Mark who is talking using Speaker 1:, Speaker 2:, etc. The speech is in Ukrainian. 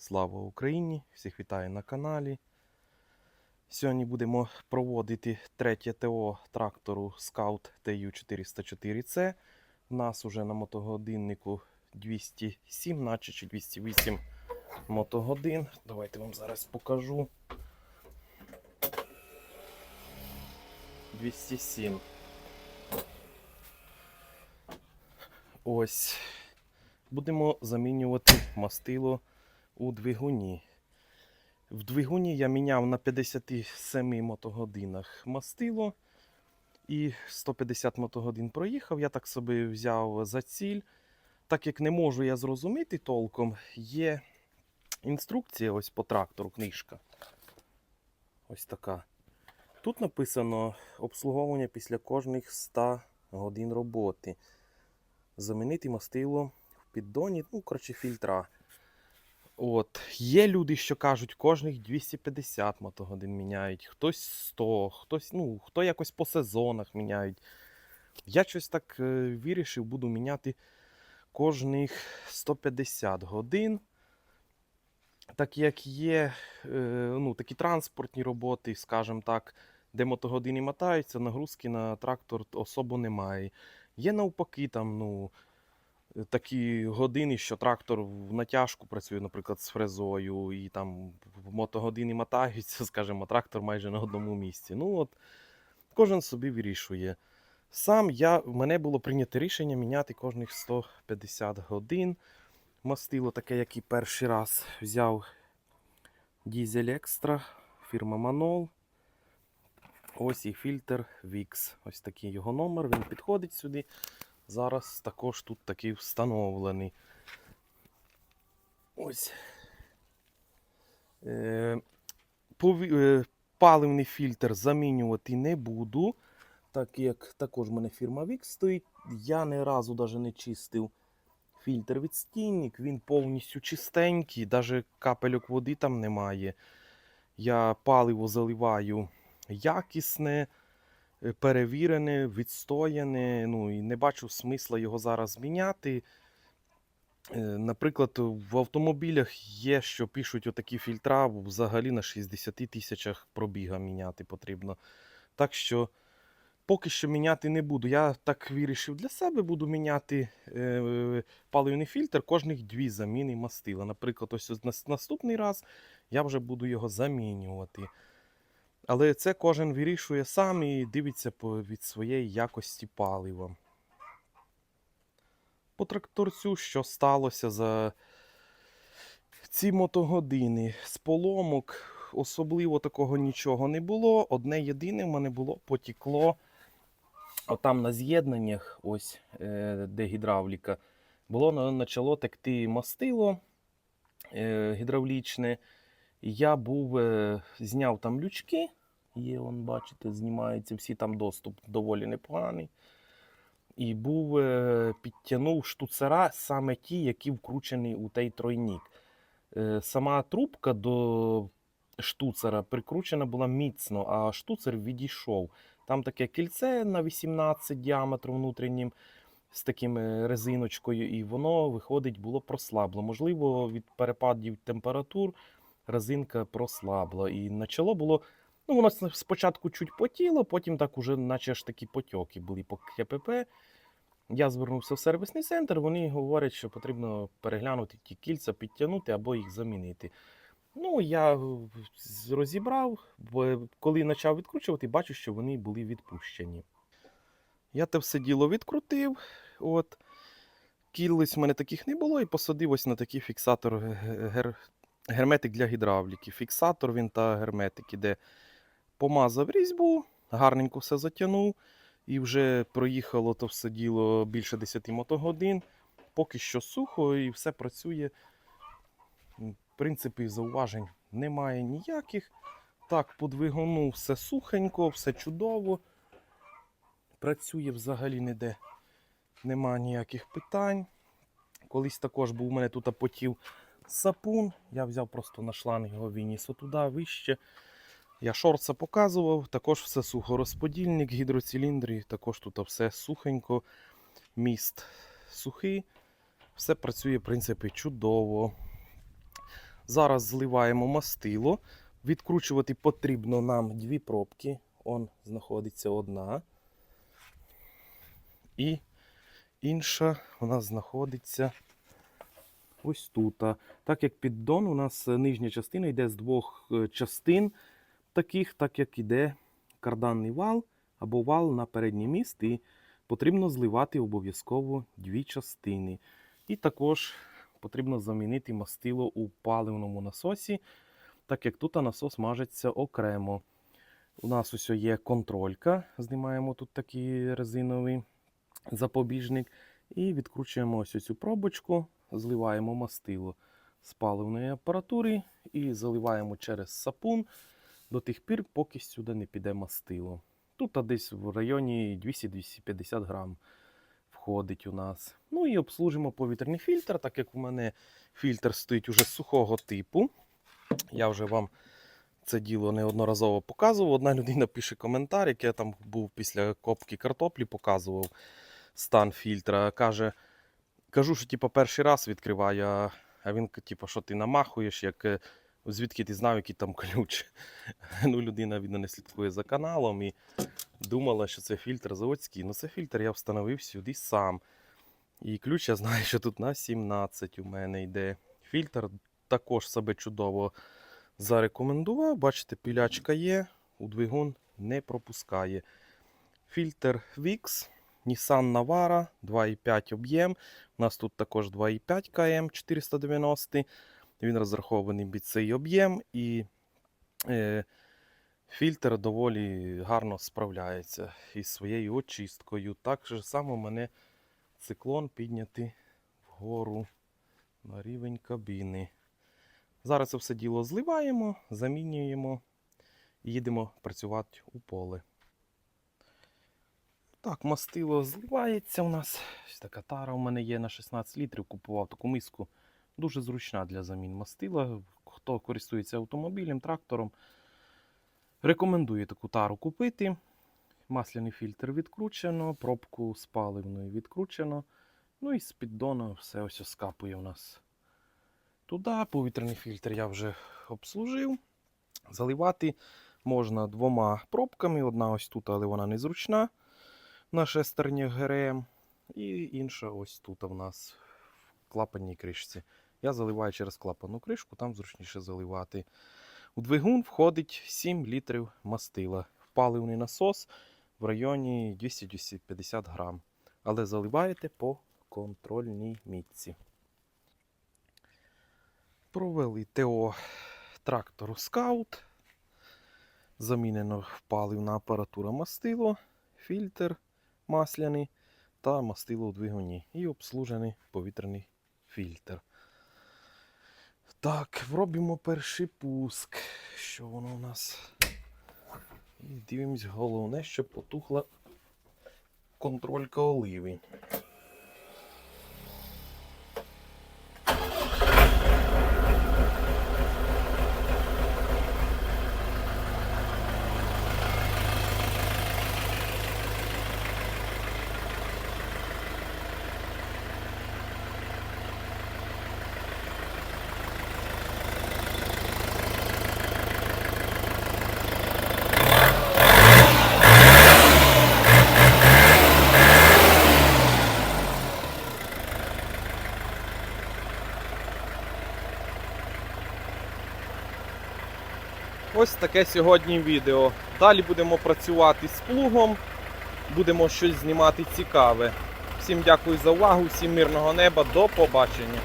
Speaker 1: Слава Україні! Всіх вітаю на каналі. Сьогодні будемо проводити третє ТО трактору Scout TU404C. У нас уже на мотогодиннику 207, наче чи 208 мотогодин. Давайте вам зараз покажу. 207. Ось. Будемо замінювати мастило у двигуні. В двигуні я міняв на 57 мотогодинах мастило і 150 мотогодин проїхав. Я так собі взяв за ціль. Так як не можу я зрозуміти толком, є інструкція ось по трактору, книжка. Ось така. Тут написано обслуговування після кожних 100 годин роботи. Замінити мастило в піддоні, ну, коротше, фільтра. От. Є люди, що кажуть, кожних 250 мотогодин міняють, хтось 100, хтось, ну, хто якось по сезонах міняють. Я щось так е, вирішив, буду міняти кожних 150 годин. Так як є е, ну, такі транспортні роботи, скажімо так, де мотогодини мотаються, нагрузки на трактор особо немає. Є навпаки, там, ну, такі години, що трактор в натяжку працює, наприклад, з фрезою, і там мотогодини мотаються, скажімо, трактор майже на одному місці. Ну от кожен собі вирішує. Сам я, мене було прийнято рішення міняти кожних 150 годин. Мастило таке, як і перший раз взяв Дізель Екстра, фірма Манол. Ось і фільтр VIX. Ось такий його номер. Він підходить сюди. Зараз також тут такий встановлений. Ось. Е, е, паливний фільтр замінювати не буду. Так як також в мене фірма VIX стоїть. Я ні разу навіть не чистив фільтр відстійник. Він повністю чистенький, навіть капельок води там немає. Я паливо заливаю якісне перевірене, відстояне. Ну і не бачу смисла його зараз міняти. Е, Наприклад, в автомобілях є, що пишуть отакі фільтра взагалі на 60 тисячах пробіга міняти потрібно. Так що поки що міняти не буду. Я так вирішив для себе, буду міняти е, паливний фільтр кожних дві заміни мастила. Наприклад, ось нас- наступний раз я вже буду його замінювати. Але це кожен вирішує сам і дивиться від своєї якості палива. По тракторцю, що сталося за ці мотогодини з поломок, особливо такого нічого не було. Одне єдине в мене було потікло. Отам на з'єднаннях, ось е, де гідравліка, було почало текти мастило е, гідравлічне. Я був, е, зняв там лючки. Є, он, бачите, знімається всі там доступ доволі непоганий. І був, е, підтягнув штуцера саме ті, які вкручені у той тройник. Е, Сама трубка до штуцера прикручена була міцно, а штуцер відійшов. Там таке кільце на 18 діаметром внутрішнім з таким е, резиночкою, і воно виходить було прослабло. Можливо, від перепадів температур резинка прослабла. І почало було. Ну, воно спочатку чуть потіло, потім так уже, наче ж такі потьоки були по КПП. Я звернувся в сервісний центр, вони говорять, що потрібно переглянути ті кільця, підтягнути або їх замінити. Ну, я е, розібрав, бо коли почав відкручувати, бачу, що вони були відпущені. Я те все діло відкрутив. От. Кілиць в мене таких не було, і посадив ось на такий фіксатор гер... герметик для гідравліки. Фіксатор він та герметик іде. Помазав різьбу, гарненько все затягнув. І вже проїхало то все діло більше 10 мотогодин. Поки що сухо і все працює. В принципі, зауважень немає ніяких. Так, по все сухенько, все чудово. Працює взагалі ніде. Нема ніяких питань. Колись також був у мене тут потів сапун. Я взяв просто на шланг його виніс отуди вище. Я шорца показував, також все сухо. Розподільник, гідроциліндри, також тут все сухенько. Міст сухий. Все працює, в принципі, чудово. Зараз зливаємо мастило. Відкручувати потрібно нам дві пробки. Он знаходиться одна. І інша у нас знаходиться ось тут. Так як піддон, у нас е, нижня частина йде з двох е, частин, таких, так як іде карданний вал або вал на передній міст, і потрібно зливати обов'язково дві частини. І також потрібно замінити мастило у паливному насосі, так як тут насос мажеться окремо. У нас ось є контролька, знімаємо тут такий резиновий запобіжник. І відкручуємо ось цю пробочку, зливаємо мастило з паливної апаратури і заливаємо через сапун до тих пір, поки сюди не піде мастило. Тут а десь в районі 200-250 грам входить у нас. Ну і обслужимо повітряний фільтр, так як у мене фільтр стоїть уже сухого типу. Я вже вам це діло неодноразово показував. Одна людина пише коментар, який я там був після копки картоплі, показував стан фільтра. Каже, кажу, що типу, перший раз відкриваю, а- а він, типу, що ти намахуєш, як е, звідки ти знав, який там ключ. Ну, людина видно, не слідкує за каналом і думала, що це фільтр заводський. Ну, це фільтр я встановив сюди сам. І ключ я знаю, що тут на 17 у мене йде. Фільтр також себе чудово зарекомендував. Бачите, пілячка є, у двигун не пропускає. Фільтр VIX, Nissan Navara 2,5 об'єм. У нас тут також 2,5 км 490. Він розрахований під цей об'єм і е, фільтр доволі гарно справляється із своєю очисткою. Так же само мене циклон підняти вгору на рівень кабіни. Зараз це все діло зливаємо, замінюємо і їдемо працювати у поле. Так, мастило зливається у нас. Така тара у мене є на 16 літрів. Купував таку миску. Дуже зручна для замін мастила. Хто користується автомобілем, трактором, рекомендую таку тару купити. Масляний фільтр відкручено, пробку з паливною відкручено. Ну і з піддону все ось скапує у нас туди. Повітряний фільтр я вже обслужив. Заливати можна двома пробками. Одна ось тут, але вона незручна на шестерні ГРМ. І інша ось тут в нас в клапанній кришці. Я заливаю через клапану кришку, там зручніше заливати. У двигун входить 7 літрів мастила. Паливний насос в районі 200-250 грам. Але заливаєте по контрольній мітці. Провели ТО трактору Scout. Замінено паливна апаратура мастило, фільтр масляний та мастило у двигуні. І обслужений повітряний фільтр. Так, робимо перший пуск. Що воно у нас? І дивимось, головне, щоб потухла контролька оливи. Ось таке сьогодні відео. Далі будемо працювати з плугом, будемо щось знімати цікаве. Всім дякую за увагу, всім мирного неба, до побачення.